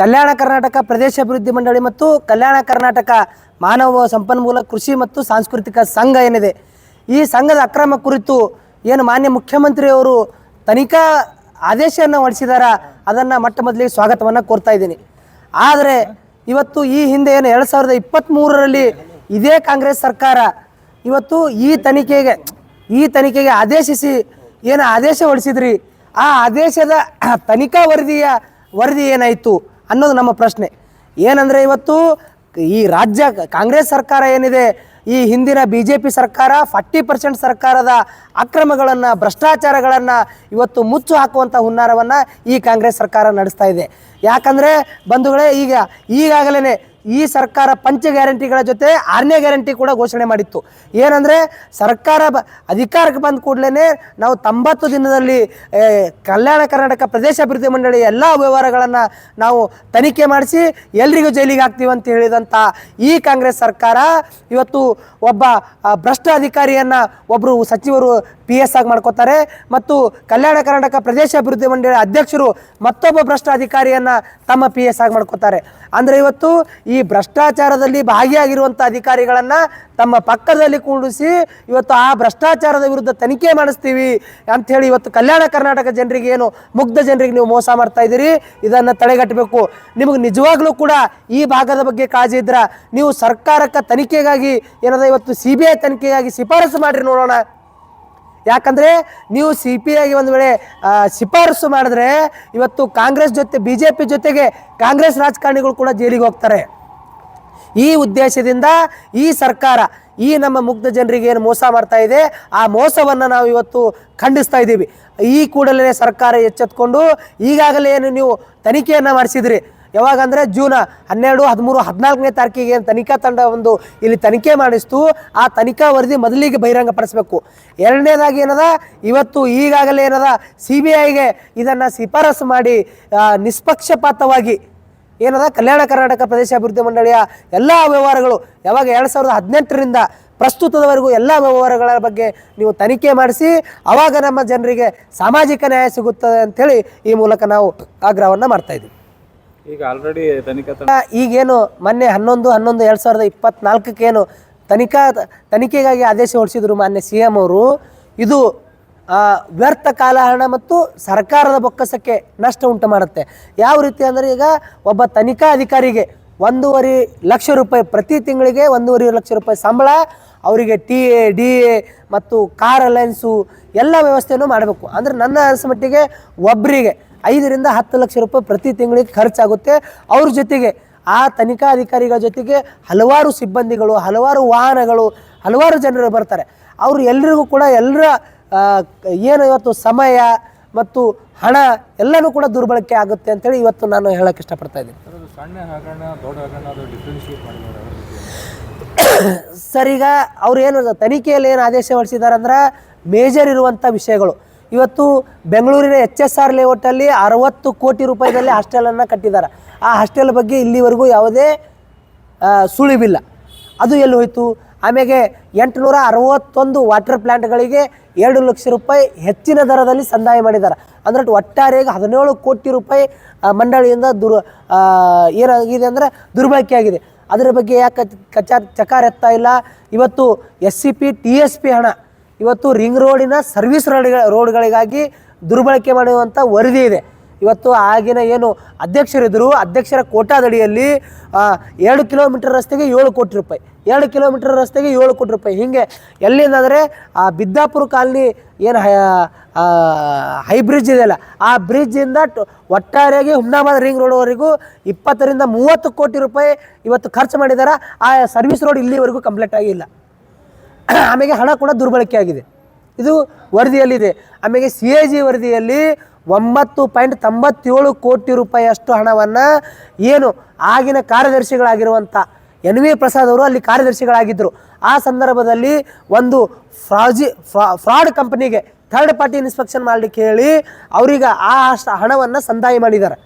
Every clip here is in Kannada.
ಕಲ್ಯಾಣ ಕರ್ನಾಟಕ ಪ್ರದೇಶ ಅಭಿವೃದ್ಧಿ ಮಂಡಳಿ ಮತ್ತು ಕಲ್ಯಾಣ ಕರ್ನಾಟಕ ಮಾನವ ಸಂಪನ್ಮೂಲ ಕೃಷಿ ಮತ್ತು ಸಾಂಸ್ಕೃತಿಕ ಸಂಘ ಏನಿದೆ. ಈ ಸಂಘದ ಅಕ್ರಮ ಕುರಿತು ಏನು ಮಾನ್ಯ ಮುಖ್ಯಮಂತ್ರಿಯವರು ತನಿಖಾ ಆದೇಶವನ್ನು ಹೊರಡಿಸಿದಾರ? ಅದನ್ನು ಮೊಟ್ಟ ಮೊದಲಿಗೆ ಸ್ವಾಗತವನ್ನು ಕೋರ್ತಾ ಇದ್ದೀನಿ. ಆದರೆ ಇವತ್ತು ಈ ಹಿಂದೆ ಏನು ಎರಡು ಸಾವಿರದ ಇಪ್ಪತ್ತ್ಮೂರರಲ್ಲಿ ಇದೇ ಕಾಂಗ್ರೆಸ್ ಸರ್ಕಾರ ಇವತ್ತು ಈ ತನಿಖೆಗೆ ಈ ತನಿಖೆಗೆ ಆದೇಶಿಸಿ ಏನು ಆದೇಶ ಹೊರಡಿಸಿದ್ರಿ? ಆ ಆದೇಶದ ತನಿಖಾ ವರದಿಯ ವರದಿ ಏನಾಯಿತು? ಅನ್ನೋದು ನಮ್ಮ ಪ್ರಶ್ನೆ. ಏನಂದರೆ ಇವತ್ತು ಈ ರಾಜ್ಯ, ಕಾಂಗ್ರೆಸ್ ಸರ್ಕಾರ ಏನಿದೆ, ಈ ಹಿಂದಿನ ಬಿ ಜೆ ಪಿ ಸರ್ಕಾರ ಫಾರ್ಟಿ ಪರ್ಸೆಂಟ್ ಸರ್ಕಾರದ ಅಕ್ರಮಗಳನ್ನು, ಭ್ರಷ್ಟಾಚಾರಗಳನ್ನು ಇವತ್ತು ಮುಚ್ಚು ಹಾಕುವಂಥ ಹುನ್ನಾರವನ್ನು ಈ ಕಾಂಗ್ರೆಸ್ ಸರ್ಕಾರ ನಡೆಸ್ತಾ ಇದೆ. ಯಾಕಂದರೆ ಬಂಧುಗಳೇ, ಈಗ ಈಗಾಗಲೇ ಈ ಸರ್ಕಾರ ಪಂಚ ಗ್ಯಾರಂಟಿಗಳ ಜೊತೆ ಆರನೇ ಗ್ಯಾರಂಟಿ ಕೂಡ ಘೋಷಣೆ ಮಾಡಿತ್ತು. ಏನಂದರೆ ಸರ್ಕಾರ ಬ ಅಧಿಕಾರಕ್ಕೆ ಬಂದ ಕೂಡಲೇ ನಾವು ತೊಂಬತ್ತು ದಿನದಲ್ಲಿ ಕಲ್ಯಾಣ ಕರ್ನಾಟಕ ಪ್ರದೇಶ ಅಭಿವೃದ್ಧಿ ಮಂಡಳಿ ಎಲ್ಲ ವ್ಯವಹಾರಗಳನ್ನು ನಾವು ತನಿಖೆ ಮಾಡಿಸಿ ಎಲ್ರಿಗೂ ಜೈಲಿಗೆ ಹಾಕ್ತೀವಿ ಅಂತ ಹೇಳಿದಂಥ ಈ ಕಾಂಗ್ರೆಸ್ ಸರ್ಕಾರ ಇವತ್ತು ಒಬ್ಬ ಭ್ರಷ್ಟ ಅಧಿಕಾರಿಯನ್ನು ಒಬ್ಬರು ಸಚಿವರು ಪಿ ಎಸ್ ಆಗಿ ಮಾಡ್ಕೋತಾರೆ ಮತ್ತು ಕಲ್ಯಾಣ ಕರ್ನಾಟಕ ಪ್ರದೇಶ ಅಭಿವೃದ್ಧಿ ಮಂಡಳಿ ಅಧ್ಯಕ್ಷರು ಮತ್ತೊಬ್ಬ ಭ್ರಷ್ಟ ಅಧಿಕಾರಿಯನ್ನು ತಮ್ಮ ಪಿ ಎಸ್ ಆಗಿ ಮಾಡ್ಕೋತಾರೆ. ಅಂದರೆ ಇವತ್ತು ಈ ಭ್ರಷ್ಟಾಚಾರದಲ್ಲಿ ಭಾಗಿಯಾಗಿರುವಂಥ ಅಧಿಕಾರಿಗಳನ್ನು ತಮ್ಮ ಪಕ್ಕದಲ್ಲಿ ಕೂಡಿಸಿ ಇವತ್ತು ಆ ಭ್ರಷ್ಟಾಚಾರದ ವಿರುದ್ಧ ತನಿಖೆ ಮಾಡಿಸ್ತೀವಿ ಅಂಥೇಳಿ ಇವತ್ತು ಕಲ್ಯಾಣ ಕರ್ನಾಟಕ ಜನರಿಗೆ ಏನು ಮುಗ್ಧ ಜನರಿಗೆ ನೀವು ಮೋಸ ಮಾಡ್ತಾ ಇದ್ದೀರಿ, ಇದನ್ನು ತಡೆಗಟ್ಟಬೇಕು. ನಿಮಗೆ ನಿಜವಾಗ್ಲೂ ಕೂಡ ಈ ಭಾಗದ ಬಗ್ಗೆ ಕಾಳಜಿ ಇದ್ರ ನೀವು ಸರ್ಕಾರಕ್ಕೆ ತನಿಖೆಗಾಗಿ ಏನದ ಇವತ್ತು ಸಿ ಬಿ ಐ ತನಿಖೆಗಾಗಿ ಶಿಫಾರಸು ಮಾಡಿರಿ ನೋಡೋಣ. ಯಾಕಂದರೆ ನೀವು ಸಿ ಪಿ ಐಗೆ ಒಂದು ವೇಳೆ ಶಿಫಾರಸು ಮಾಡಿದ್ರೆ ಇವತ್ತು ಕಾಂಗ್ರೆಸ್ ಜೊತೆ, ಬಿ ಜೆ ಪಿ ಜೊತೆಗೆ ಕಾಂಗ್ರೆಸ್ ರಾಜಕಾರಣಿಗಳು ಕೂಡ ಜೈಲಿಗೆ ಹೋಗ್ತಾರೆ. ಈ ಉದ್ದೇಶದಿಂದ ಈ ಸರ್ಕಾರ, ಈ ನಮ್ಮ ಮುಗ್ಧ ಜನರಿಗೆ ಏನು ಮೋಸ ಮಾಡ್ತಾ ಇದೆ, ಆ ಮೋಸವನ್ನು ನಾವು ಇವತ್ತು ಖಂಡಿಸ್ತಾ ಇದ್ದೀವಿ. ಈ ಕೂಡಲೇ ಸರ್ಕಾರ ಎಚ್ಚೆತ್ಕೊಂಡು ಈಗಾಗಲೇ ಏನು ನೀವು ತನಿಖೆಯನ್ನು ಮಾಡಿಸಿದ್ರಿ. ಯಾವಾಗಂದರೆ ಜೂನ್ ಹನ್ನೆರಡು, ಹದಿಮೂರು, ಹದಿನಾಲ್ಕನೇ ತಾರೀಕಿಗೆ ತನಿಖಾ ತಂಡ ಒಂದು ಇಲ್ಲಿ ತನಿಖೆ ಮಾಡಿಸ್ತು. ಆ ತನಿಖಾ ವರದಿ ಮೊದಲಿಗೆ ಬಹಿರಂಗಪಡಿಸಬೇಕು. ಎರಡನೇದಾಗಿ ಏನದ? ಇವತ್ತು ಈಗಾಗಲೇ ಏನದ? ಸಿ ಬಿ ಐಗೆ ಇದನ್ನು ಶಿಫಾರಸು ಮಾಡಿ ನಿಷ್ಪಕ್ಷಪಾತವಾಗಿ ಏನದ? ಕಲ್ಯಾಣ ಕರ್ನಾಟಕ ಪ್ರದೇಶ ಅಭಿವೃದ್ಧಿ ಮಂಡಳಿಯ ಎಲ್ಲ ವ್ಯವಹಾರಗಳು ಯಾವಾಗ ಎರಡು ಸಾವಿರದ ಹದಿನೆಂಟರಿಂದ ಪ್ರಸ್ತುತದವರೆಗೂ ಎಲ್ಲ ವ್ಯವಹಾರಗಳ ಬಗ್ಗೆ ನೀವು ತನಿಖೆ ಮಾಡಿಸಿ ಆವಾಗ ನಮ್ಮ ಜನರಿಗೆ ಸಾಮಾಜಿಕ ನ್ಯಾಯ ಸಿಗುತ್ತದೆ ಅಂಥೇಳಿ ಈ ಮೂಲಕ ನಾವು ಆಗ್ರಹವನ್ನು ಮಾಡ್ತಾ ಇದ್ದೀವಿ. ಈಗ ಆಲ್ರೆಡಿ ತನಿಖಾ ಈಗೇನು ಮೊನ್ನೆ ಹನ್ನೊಂದು ಹನ್ನೊಂದು ಎರಡು ಸಾವಿರದ ಇಪ್ಪತ್ನಾಲ್ಕಕ್ಕೇನು ತನಿಖಾ ತನಿಖೆಗಾಗಿ ಆದೇಶ ಹೊರಡಿಸಿದ್ರು ಮಾನ್ಯ ಸಿ ಎಂ ಅವರು. ಇದು ವ್ಯರ್ಥ ಕಾಲಹರಣ ಮತ್ತು ಸರ್ಕಾರದ ಬೊಕ್ಕಸಕ್ಕೆ ನಷ್ಟ ಉಂಟು ಮಾಡುತ್ತೆ. ಯಾವ ರೀತಿ ಅಂದರೆ ಈಗ ಒಬ್ಬ ತನಿಖಾ ಅಧಿಕಾರಿಗೆ ಒಂದೂವರೆ ಲಕ್ಷ ರೂಪಾಯಿ, ಪ್ರತಿ ತಿಂಗಳಿಗೆ ಒಂದೂವರೆ ಲಕ್ಷ ರೂಪಾಯಿ ಸಂಬಳ ಅವರಿಗೆ ಟಿ ಎ, ಡಿ ಎ ಮತ್ತು ಕಾರ್ ಅಲೈನ್ಸು ಎಲ್ಲ ವ್ಯವಸ್ಥೆಯನ್ನು ಮಾಡಬೇಕು. ಅಂದರೆ ನನ್ನ ಅನಿಸಮಟ್ಟಿಗೆ ಒಬ್ಬರಿಗೆ ಐದರಿಂದ ಹತ್ತು ಲಕ್ಷ ರೂಪಾಯಿ ಪ್ರತಿ ತಿಂಗಳಿಗೆ ಖರ್ಚಾಗುತ್ತೆ. ಅವ್ರ ಜೊತೆಗೆ ಆ ತನಿಖಾ ಅಧಿಕಾರಿಗಳ ಜೊತೆಗೆ ಹಲವಾರು ಸಿಬ್ಬಂದಿಗಳು, ಹಲವಾರು ವಾಹನಗಳು, ಹಲವಾರು ಜನರು ಬರ್ತಾರೆ. ಅವರು ಎಲ್ರಿಗೂ ಕೂಡ ಎಲ್ಲರ ಏನು ಇವತ್ತು ಸಮಯ ಮತ್ತು ಹಣ ಎಲ್ಲನೂ ಕೂಡ ದುರ್ಬಳಕೆ ಆಗುತ್ತೆ ಅಂತೇಳಿ ಇವತ್ತು ನಾನು ಹೇಳಕ್ಕೆ ಇಷ್ಟಪಡ್ತಾ ಇದ್ದೀನಿ. ಸರ್ ಈಗ ಅವ್ರು ಏನು ತನಿಖೆಯಲ್ಲಿ ಏನು ಆದೇಶ ಹೊರಡಿಸಿದ್ದಾರೆ ಅಂದ್ರೆ ಮೇಜರ್ ಇರುವಂಥ ವಿಷಯಗಳು. ಇವತ್ತು ಬೆಂಗಳೂರಿನ ಎಚ್ ಎಸ್ ಆರ್ ಲೇಔಟಲ್ಲಿ ಅರವತ್ತು ಕೋಟಿ ರೂಪಾಯಿದಲ್ಲಿ ಹಾಸ್ಟೆಲನ್ನು ಕಟ್ಟಿದ್ದಾರೆ. ಆ ಹಾಸ್ಟೆಲ್ ಬಗ್ಗೆ ಇಲ್ಲಿವರೆಗೂ ಯಾವುದೇ ಸುಳಿವಿಲ್ಲ. ಅದು ಎಲ್ಲಿ ಹೋಯಿತು? ಆಮೇಲೆ ಎಂಟುನೂರ ಅರವತ್ತೊಂದು ವಾಟರ್ ಪ್ಲ್ಯಾಂಟ್ಗಳಿಗೆ ಎರಡು ಲಕ್ಷ ರೂಪಾಯಿ ಹೆಚ್ಚಿನ ದರದಲ್ಲಿ ಸಂದಾಯ ಮಾಡಿದ್ದಾರೆ. ಅಂದ್ರೆ ಒಟ್ಟಾರೆಯಾಗಿ ಹದಿನೇಳು ಕೋಟಿ ರೂಪಾಯಿ ಮಂಡಳಿಯಿಂದ ದುರ್ ಏನಾಗಿದೆ ಅಂದರೆ ದುರ್ಬಳಕೆ ಆಗಿದೆ. ಅದರ ಬಗ್ಗೆ ಯಾಕೆ ಕಚಾರ್ ಚಕಾರ ಎತ್ತಾ ಇಲ್ಲ. ಇವತ್ತು S C P T S P ಹಣ ಇವತ್ತು ರಿಂಗ್ ರೋಡಿನ ಸರ್ವಿಸ್ ರೋಡ್ ರೋಡ್ಗಳಿಗಾಗಿ ದುರ್ಬಳಕೆ ಮಾಡುವಂಥ ವರದಿ ಇದೆ. ಇವತ್ತು ಆಗಿನ ಏನು ಅಧ್ಯಕ್ಷರಿದ್ದರು ಅಧ್ಯಕ್ಷರ ಕೋಟಾದಡಿಯಲ್ಲಿ ಎರಡು ಕಿಲೋಮೀಟರ್ ರಸ್ತೆಗೆ ಏಳು ಕೋಟಿ ರೂಪಾಯಿ. ಎರಡು ಕಿಲೋಮೀಟರ್ ರಸ್ತೆಗೆ ಏಳು ಕೋಟಿ ರೂಪಾಯಿ. ಹೀಗೆ ಎಲ್ಲಿಂದ ಅಂದರೆ ಆ ಬಿದ್ದಾಪುರ ಕಾಲನಿ ಏನು ಹೈ ಬ್ರಿಡ್ಜ್ ಇದೆಯಲ್ಲ ಆ ಬ್ರಿಡ್ಜಿಂದ ಒಟ್ಟಾರೆಯಾಗಿ ಹುಮ್ನಾಬಾದ್ ರಿಂಗ್ ರೋಡ್ವರೆಗೂ ಇಪ್ಪತ್ತರಿಂದ ಮೂವತ್ತು ಕೋಟಿ ರೂಪಾಯಿ ಇವತ್ತು ಖರ್ಚು ಮಾಡಿದ್ದಾರೆ ಆ ಸರ್ವಿಸ್ ರೋಡ್ ಇಲ್ಲಿವರೆಗೂ ಕಂಪ್ಲೀಟ್ ಆಗಿಲ್ಲ. ಆಮೇಲೆ ಹಣ ಕೂಡ ದುರ್ಬಳಕೆ ಆಗಿದೆ. ಇದು ವರದಿಯಲ್ಲಿದೆ. ಆಮೇಲೆ ಸಿ ಎ ಜಿ ವರದಿಯಲ್ಲಿ ಒಂಬತ್ತು ಪಾಯಿಂಟ್ ತೊಂಬತ್ತೇಳು ಕೋಟಿ ರೂಪಾಯಿಯಷ್ಟು ಹಣವನ್ನು ಏನು ಆಗಿನ ಕಾರ್ಯದರ್ಶಿಗಳಾಗಿರುವಂಥ ಎನ್ ವಿ ಪ್ರಸಾದ್ ಅವರು ಅಲ್ಲಿ ಕಾರ್ಯದರ್ಶಿಗಳಾಗಿದ್ದರು ಆ ಸಂದರ್ಭದಲ್ಲಿ ಒಂದು ಫ್ರಾಜಿ ಫ್ರಾಡ್ ಕಂಪನಿಗೆ ಥರ್ಡ್ ಪಾರ್ಟಿ ಇನ್ಸ್ಪೆಕ್ಷನ್ ಮಾಡಲಿಕ್ಕೆ ಹೇಳಿ ಅವರಿಗೆ ಆ ಹಣವನ್ನು ಸಂದಾಯ ಮಾಡಿದ್ದಾರೆ.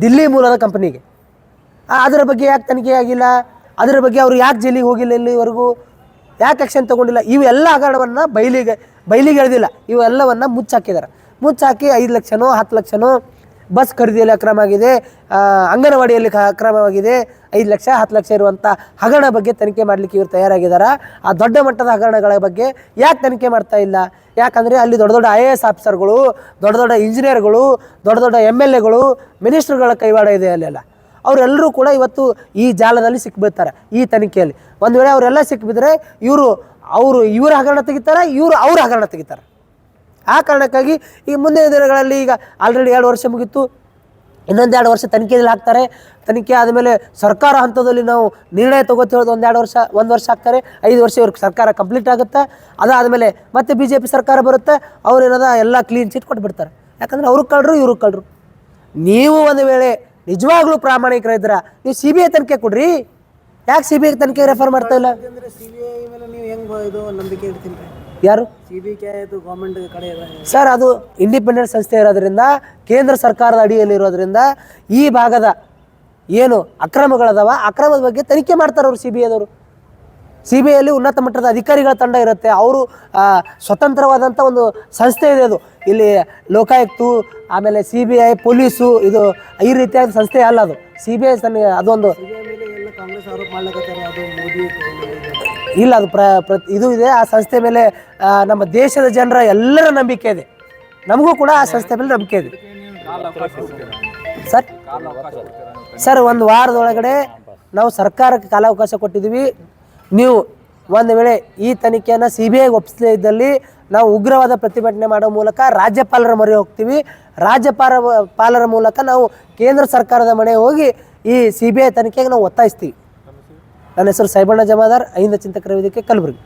ದಿಲ್ಲಿ ಮೂಲದ ಕಂಪನಿಗೆ. ಅದರ ಬಗ್ಗೆ ಯಾಕೆ ತನಿಖೆ ಆಗಿಲ್ಲ? ಅದರ ಬಗ್ಗೆ ಅವರು ಯಾಕೆ ಜೈಲಿಗೆ ಹೋಗಿಲ್ಲ ಇಲ್ಲಿವರೆಗೂ? ಯಾಕೆ ಆ್ಯಕ್ಷನ್ ತಗೊಂಡಿಲ್ಲ? ಇವೆಲ್ಲ ಹಗರಣವನ್ನು ಬೈಲಿಗೆ ಬೈಲಿಗೆ ಎಳೆದಿಲ್ಲ. ಇವೆಲ್ಲವನ್ನು ಮುಚ್ಚಾಕಿದ್ದಾರೆ. ಮುಚ್ಚಾಕಿ ಐದು ಲಕ್ಷನೋ, ಹತ್ತು ಲಕ್ಷನೋ ಬಸ್ ಖರೀದಿಯಲ್ಲಿ ಅಕ್ರಮ ಆಗಿದೆ. ಅಂಗನವಾಡಿಯಲ್ಲಿ ಅಕ್ರಮವಾಗಿದೆ. ಐದು ಲಕ್ಷ, ಹತ್ತು ಲಕ್ಷ ಇರುವಂಥ ಹಗರಣ ಬಗ್ಗೆ ತನಿಖೆ ಮಾಡಲಿಕ್ಕೆ ಇವರು ತಯಾರಾಗಿದ್ದಾರೆ ಆ ದೊಡ್ಡ ಮಟ್ಟದ ಹಗರಣಗಳ ಬಗ್ಗೆ ಯಾಕೆ ತನಿಖೆ ಮಾಡ್ತಾ ಇಲ್ಲ? ಯಾಕಂದರೆ ಅಲ್ಲಿ ದೊಡ್ಡ ದೊಡ್ಡ ಐ ಎ ಎಸ್ ಆಫೀಸರ್ಗಳು ದೊಡ್ಡ ದೊಡ್ಡ ಇಂಜಿನಿಯರ್ಗಳು ದೊಡ್ಡ ದೊಡ್ಡ ಎಂ ಎಲ್ ಎಗಳು ಮಿನಿಸ್ಟ್ರುಗಳ ಕೈವಾಡ ಇದೆ ಅಲ್ಲೆಲ್ಲ. ಅವರೆಲ್ಲರೂ ಕೂಡ ಇವತ್ತು ಈ ಜಾಲದಲ್ಲಿ ಸಿಕ್ಕಿಬಿಡ್ತಾರೆ ಈ ತನಿಖೆಯಲ್ಲಿ. ಒಂದು ವೇಳೆ ಅವರೆಲ್ಲ ಸಿಕ್ಕಿಬಿದ್ರೆ ಇವರು, ಅವರು ಇವರ ಹಗರಣ ತೆಗಿತಾರೆ, ಇವರು ಅವ್ರ ಹಗರಣ ತೆಗಿತಾರೆ. ಆ ಕಾರಣಕ್ಕಾಗಿ ಈ ಮುಂದಿನ ದಿನಗಳಲ್ಲಿ ಈಗ ಆಲ್ರೆಡಿ ಎರಡು ವರ್ಷ ಮುಗೀತು ಇನ್ನೊಂದೆರಡು ವರ್ಷ ತನಿಖೆಯಲ್ಲಿ ಹಾಕ್ತಾರೆ. ತನಿಖೆ ಆದಮೇಲೆ ಸರ್ಕಾರ ಹಂತದಲ್ಲಿ ನಾವು ನಿರ್ಣಯ ತಗೋತೀವಿ ಒಂದೆರಡು ವರ್ಷ, ಒಂದು ವರ್ಷ ಹಾಕ್ತಾರೆ. ಐದು ವರ್ಷ ಇವ್ರಿಗೆ ಸರ್ಕಾರ ಕಂಪ್ಲೀಟ್ ಆಗುತ್ತೆ. ಅದಾದಮೇಲೆ ಮತ್ತೆ ಬಿ ಜೆ ಪಿ ಸರ್ಕಾರ ಬರುತ್ತೆ. ಅವ್ರು ಏನದ ಎಲ್ಲ ಕ್ಲೀನ್ ಚಿಟ್ ಕೊಟ್ಬಿಡ್ತಾರೆ. ಯಾಕಂದ್ರೆ ಅವ್ರಿಗೆ ಕಳ್ಳರು ಇವ್ರಿಗೆ ಕಳ್ಳರು ನೀವು ಒಂದು ವೇಳೆ ನಿಜವಾಗ್ಲೂ ಪ್ರಾಮಾಣಿಕರಿದ್ರ ನೀವು ಸಿ ಬಿ ಐ ತನಿಖೆ ಕೊಡ್ರಿ. ಯಾಕೆ ಸಿ ಬಿ ಐ ತನಿಖೆ ರೆಫರ್ ಮಾಡ್ತಾ ಇಲ್ಲ? ಯಾರು? ಸರ್ ಅದು ಇಂಡಿಪೆಂಡೆಂಟ್ ಸಂಸ್ಥೆ ಇರೋದ್ರಿಂದ ಕೇಂದ್ರ ಸರ್ಕಾರದ ಅಡಿಯಲ್ಲಿ ಇರೋದ್ರಿಂದ ಈ ಭಾಗದ ಏನು ಅಕ್ರಮಗಳದಾವ ಅಕ್ರಮದ ಬಗ್ಗೆ ತನಿಖೆ ಮಾಡ್ತಾರೆ ಅವರು ಸಿ ಬಿ ಐದವರು. ಸಿ ಬಿ ಐಯಲ್ಲಿ ಉನ್ನತ ಮಟ್ಟದ ಅಧಿಕಾರಿಗಳ ತಂಡ ಇರುತ್ತೆ. ಅವರು ಸ್ವತಂತ್ರವಾದಂಥ ಒಂದು ಸಂಸ್ಥೆ ಇದೆ ಅದು. ಇಲ್ಲಿ ಲೋಕಾಯುಕ್ತು ಆಮೇಲೆ ಸಿ ಬಿ ಐ ಪೊಲೀಸು ಇದು ಈ ರೀತಿಯಾದ ಸಂಸ್ಥೆ ಅಲ್ಲ ಅದು. ಸಿ ಬಿ ಐ ಅದೊಂದು ಇಲ್ಲ, ಅದು ಪ್ರ ಪ್ರ ಇದು ಇದೆ. ಆ ಸಂಸ್ಥೆ ಮೇಲೆ ನಮ್ಮ ದೇಶದ ಜನರ ಎಲ್ಲರ ನಂಬಿಕೆ ಇದೆ. ನಮಗೂ ಕೂಡ ಆ ಸಂಸ್ಥೆ ಮೇಲೆ ನಂಬಿಕೆ ಇದೆ. ಸರ್ ಸರ್, ಒಂದು ವಾರದೊಳಗಡೆ ನಾವು ಸರ್ಕಾರಕ್ಕೆ ಕಾಲಾವಕಾಶ ಕೊಟ್ಟಿದ್ದೀವಿ. ನೀವು ಒಂದು ವೇಳೆ ಈ ತನಿಖೆಯನ್ನು ಸಿ ಬಿ ಐಗೆ ಒಪ್ಪಿಸದೇ ಇದ್ದಲ್ಲಿ ನಾವು ಉಗ್ರವಾದ ಪ್ರತಿಭಟನೆ ಮಾಡೋ ಮೂಲಕ ರಾಜ್ಯಪಾಲರ ಮೊರೆ ಹೋಗ್ತೀವಿ. ರಾಜ್ಯಪಾಲ, ಪಾಲರ ಮೂಲಕ ನಾವು ಕೇಂದ್ರ ಸರ್ಕಾರದ ಮನೆ ಹೋಗಿ ಈ ಸಿ ಬಿ ಐ ತನಿಖೆಗೆ ನಾವು ಒತ್ತಾಯಿಸ್ತೀವಿ. ನನ್ನ ಹೆಸರು ಸೈಬಣ್ಣ ಜಮಾದಾರ್ ಐಂದ ಚಿಂತಕರ ವೇದಿಕೆ ಕಲಬುರಗಿ.